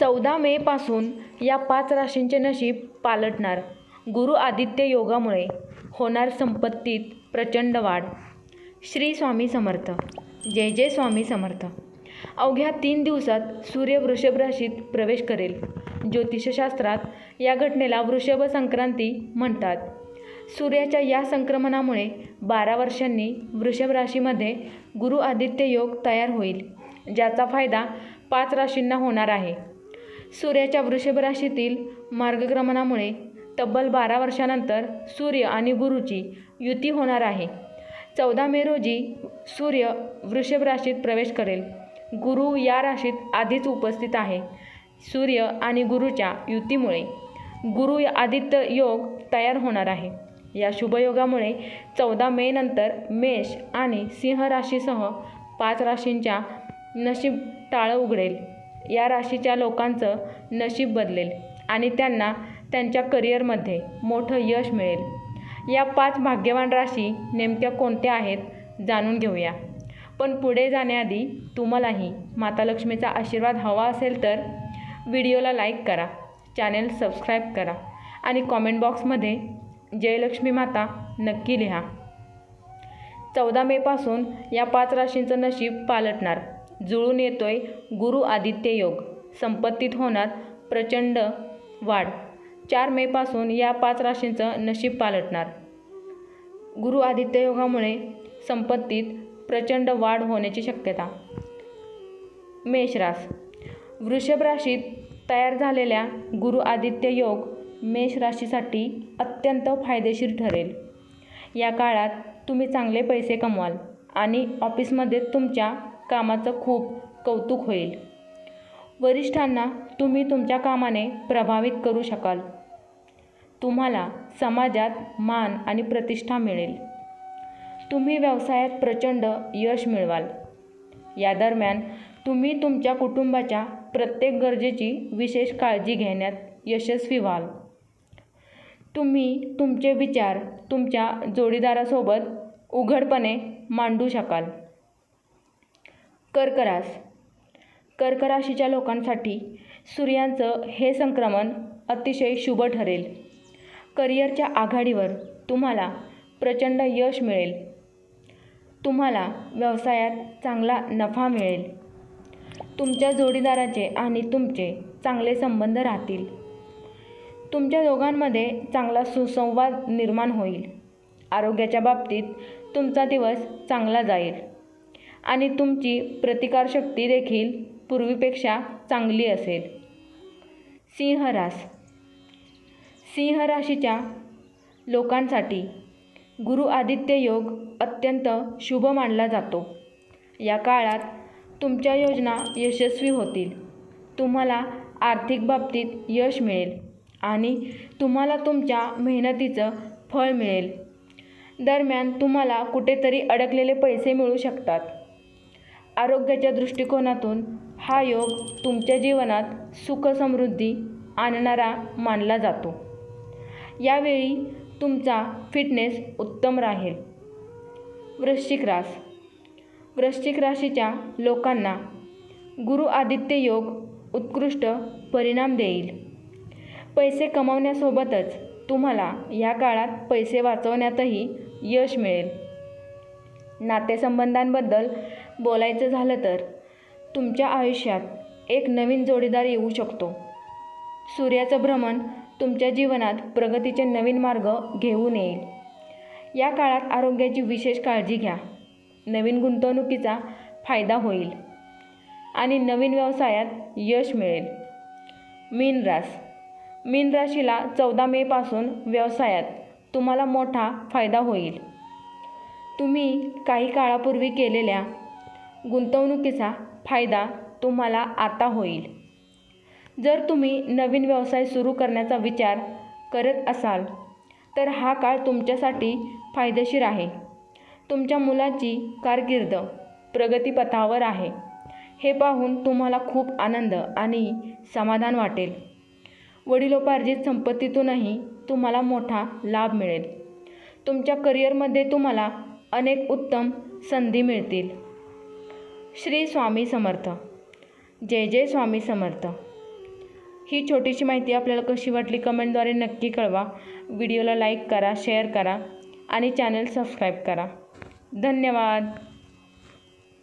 चौदा मेपासून या पाच राशींचे नशीब पालटणार. गुरु आदित्य योगामुळे होणार संपत्तीत प्रचंड वाढ. श्री स्वामी समर्थ. जय जय स्वामी समर्थ. अवघ्या तीन दिवसात सूर्य वृषभ राशीत प्रवेश करेल. ज्योतिषशास्त्रात या घटनेला वृषभ संक्रांती म्हणतात. सूर्याच्या या संक्रमणामुळे बारा वर्षांनी वृषभ राशीमध्ये गुरु आदित्य योग तयार होईल ज्याचा फायदा पाच राशींना होणार आहे. सूर्याच्या वृषभ राशीतील मार्गक्रमणामुळे तब्बल बारा वर्षानंतर सूर्य आणि गुरुची युती होणार आहे. चौदा मे रोजी सूर्य वृषभ राशीत प्रवेश करेल. गुरु या राशीत आधीच उपस्थित आहे. सूर्य आणि गुरुच्या युतीमुळे गुरु आदित्य योग तयार होणार आहे. या शुभयोगामुळे चौदा मे नंतर मेष आणि सिंह राशीसह पाच राशींच्या नशीब टाळं उघडेल. या राशीच्या लोकांचं नशीब बदलेल आणि त्यांना त्यांच्या करिअरमध्ये मोठं यश मिळेल. या पाच भाग्यवान राशी नेमक्या कोणत्या आहेत जाणून घेऊया. पण पुढे जाण्याआधी तुम्हालाही माता लक्ष्मीचा आशीर्वाद हवा असेल तर व्हिडिओला लाईक करा चॅनेल सबस्क्राईब करा आणि कॉमेंट बॉक्समध्ये जयलक्ष्मी माता नक्की लिहा. चौदा मेपासून या पाच राशींचं नशीब पालटणार. जुळून येतोय गुरु आदित्य योग. संपत्तीत होणार प्रचंड वाढ. चार मेपासून या पाच राशींचं नशीब पालटणार. गुरु आदित्य योगामुळे संपत्तीत प्रचंड वाढ होण्याची शक्यता. मेषरास वृषभ राशीत तयार झालेल्या गुरु आदित्य योग मेष राशीसाठी अत्यंत फायदेशीर ठरेल. या काळात तुम्ही चांगले पैसे कमवाल आणि ऑफिसमध्ये तुमच्या कामाचं खूप कौतुक होईल. वरिष्ठांना तुम्ही तुमच्या कामाने प्रभावित करू शकाल. तुम्हाला समाजात मान आणि प्रतिष्ठा मिळेल. तुम्ही व्यवसायात प्रचंड यश मिळवाल. या दरम्यान तुम्ही तुमच्या कुटुंबाच्या प्रत्येक गरजेची विशेष काळजी घेण्यात यशस्वी व्हाल. तुम्ही तुमचे विचार तुमच्या जोडीदारासोबत उघडपणे मांडू शकाल. कर्करास. कर्कराशीच्या लोकांसाठी सूर्यांचं हे संक्रमण अतिशय शुभ ठरेल. करिअरच्या आघाडीवर तुम्हाला प्रचंड यश मिळेल. तुम्हाला व्यवसायात चांगला नफा मिळेल. तुमच्या जोडीदाराचे आणि तुमचे चांगले संबंध राहतील. तुमच्या दोघांमध्ये चांगला सुसंवाद निर्माण होईल. आरोग्याच्या बाबतीत तुमचा दिवस चांगला जाईल. आणि तुमची प्रतिकारशक्ती देखील पूर्वीपेक्षा चांगली असेल. सिंह रास. सिंह राशीच्या लोकांसाठी गुरु आदित्य योग अत्यंत शुभ मानला जातो. या काळात तुमच्या योजना यशस्वी होतील. तुम्हाला आर्थिक बाबतीत यश मिळेल आणि तुम्हाला तुमच्या मेहनतीचं फळ मिळेल. दरम्यान तुम्हाला कुठेतरी अडकलेले पैसे मिळू शकतात. आरोग्याच्या दृष्टिकोनातून हा योग तुमच्या जीवनात सुख समृद्धी आणणारा मानला जातो. यावेळी तुमचा फिटनेस उत्तम राहील. वृश्चिक रास. वृश्चिक राशीच्या लोकांना गुरु आदित्य योग उत्कृष्ट परिणाम देईल. पैसे कमावण्यासोबतच तुम्हाला या काळात पैसे वाचवण्यातही यश मिळेल. नातेसंबंधांबद्दल बोलायचं झालं तर तुमच्या आयुष्यात एक नवीन जोडीदार येऊ शकतो. सूर्याचं भ्रमण तुमच्या जीवनात प्रगतीचे नवीन मार्ग घेऊन येईल. या काळात आरोग्याची विशेष काळजी घ्या. नवीन गुंतवणुकीचा फायदा होईल. आणि नवीन व्यवसायात यश मिळेल. मीन रास. मीन राशीला चौदा मेपासून व्यवसायात तुम्हाला मोठा फायदा होईल. तुम्ही काही काळापूर्वी केलेल्या गुंतवणुकीचा फायदा तुम्हाला आता होईल. जर तुम्ही नवीन व्यवसाय सुरू करण्याचा विचार करत असाल तर हा काळ तुमच्यासाठी फायदेशीर आहे. तुमच्या मुलाची कारकीर्द प्रगतीपथावर आहे. हे पाहून तुम्हाला खूप आनंद आणि समाधान वाटेल. वडिलोपार्जित संपत्तीतूनही तुम्हाला मोठा लाभ मिळेल. तुमच्या करिअरमध्ये तुम्हाला अनेक उत्तम संधी मिळतील. श्री स्वामी समर्थ. जय जय स्वामी समर्थ. ही छोटीशी माहिती आपल्याला कशी वाटली कमेंटद्वारे नक्की कळवा. व्हिडिओला लाईक करा शेअर करा आणि चॅनल सबस्क्राईब करा. धन्यवाद.